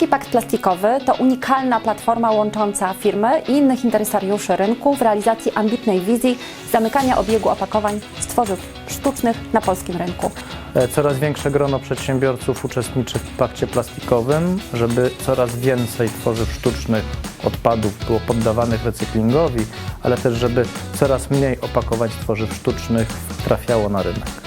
Polski Pakt Plastikowy to unikalna platforma łącząca firmy i innych interesariuszy rynku w realizacji ambitnej wizji zamykania obiegu opakowań z tworzyw sztucznych na polskim rynku. E, Coraz większe grono przedsiębiorców uczestniczy w pakcie plastikowym, żeby coraz więcej tworzyw sztucznych odpadów było poddawanych recyklingowi, ale też żeby coraz mniej opakowań tworzyw sztucznych trafiało na rynek.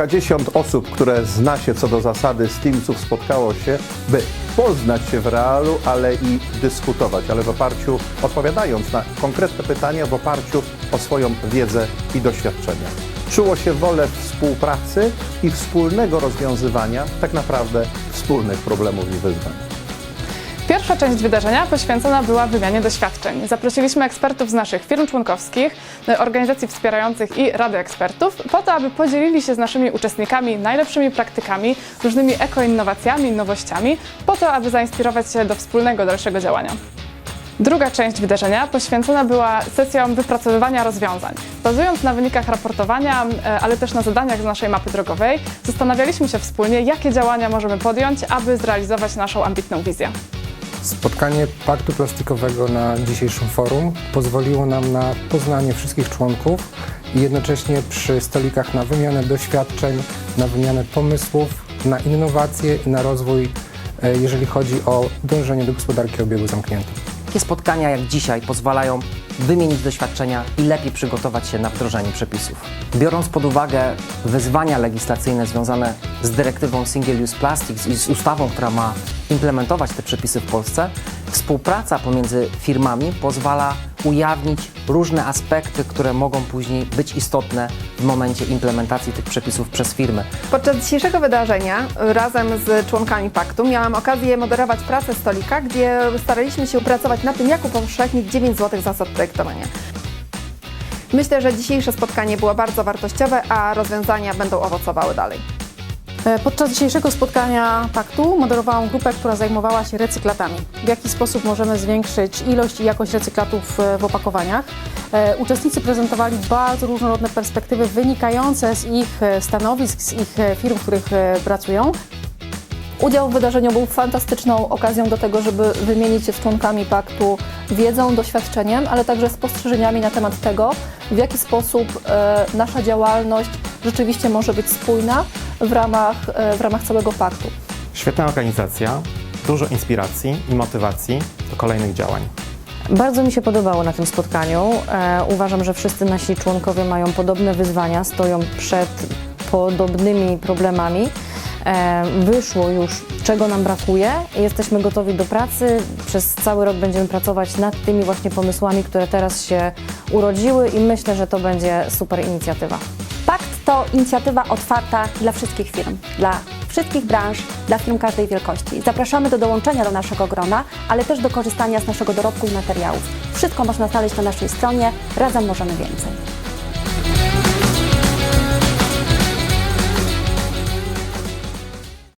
Kilkadziesiąt osób, które zna się co do zasady Steamsów, spotkało się, by poznać się w realu, ale i dyskutować, ale w oparciu, odpowiadając na konkretne pytania, w oparciu o swoją wiedzę i doświadczenia. Czuło się wolę współpracy i wspólnego rozwiązywania tak naprawdę wspólnych problemów i wyzwań. Pierwsza część wydarzenia poświęcona była wymianie doświadczeń. Zaprosiliśmy ekspertów z naszych firm członkowskich, organizacji wspierających i Rady Ekspertów, po to, aby podzielili się z naszymi uczestnikami najlepszymi praktykami, różnymi ekoinnowacjami, nowościami, po to, aby zainspirować się do wspólnego dalszego działania. Druga część wydarzenia poświęcona była sesjom wypracowywania rozwiązań. Bazując na wynikach raportowania, e, ale też na zadaniach z naszej mapy drogowej, zastanawialiśmy się wspólnie, jakie działania możemy podjąć, aby zrealizować naszą ambitną wizję. Spotkanie Paktu Plastikowego na dzisiejszym forum pozwoliło nam na poznanie wszystkich członków i jednocześnie przy stolikach na wymianę doświadczeń, na wymianę pomysłów, na innowacje i na rozwój, e, jeżeli chodzi o dążenie do gospodarki obiegu zamkniętym. Takie spotkania jak dzisiaj pozwalają wymienić doświadczenia i lepiej przygotować się na wdrożenie przepisów. Biorąc pod uwagę wyzwania legislacyjne związane z dyrektywą Single Use Plastics i z ustawą, która ma implementować te przepisy w Polsce, współpraca pomiędzy firmami pozwala ujawnić różne aspekty, które mogą później być istotne w momencie implementacji tych przepisów przez firmy. Podczas dzisiejszego wydarzenia razem z członkami paktu miałam okazję moderować pracę stolika, gdzie staraliśmy się pracować nad tym, jak upowszechnić 9 zł zasad projektowania. Myślę, że dzisiejsze spotkanie było bardzo wartościowe, a rozwiązania będą owocowały dalej. E, Podczas dzisiejszego spotkania paktu moderowałam grupę, która zajmowała się recyklatami. W jaki sposób możemy zwiększyć ilość i jakość recyklatów e, w opakowaniach. E, Uczestnicy prezentowali bardzo różnorodne perspektywy wynikające z ich stanowisk, z ich firm, w których pracują. Udział w wydarzeniu był fantastyczną okazją do tego, żeby wymienić się z członkami paktu wiedzą, doświadczeniem, ale także spostrzeżeniami na temat tego, w jaki sposób nasza działalność rzeczywiście może być spójna w ramach, e, w ramach całego paktu. Świetna organizacja, dużo inspiracji i motywacji do kolejnych działań. Bardzo mi się podobało na tym spotkaniu. E, uważam, że wszyscy nasi członkowie mają podobne wyzwania, stoją przed podobnymi problemami. E, wyszło już, czego nam brakuje. Jesteśmy gotowi do pracy. Przez cały rok będziemy pracować nad tymi właśnie pomysłami, które teraz się urodziły i myślę, że to będzie super inicjatywa. To inicjatywa otwarta dla wszystkich firm, dla wszystkich branż, dla firm każdej wielkości. Zapraszamy do dołączenia do naszego grona, ale też do korzystania z naszego dorobku i materiałów. Wszystko można znaleźć na naszej stronie. Razem możemy więcej.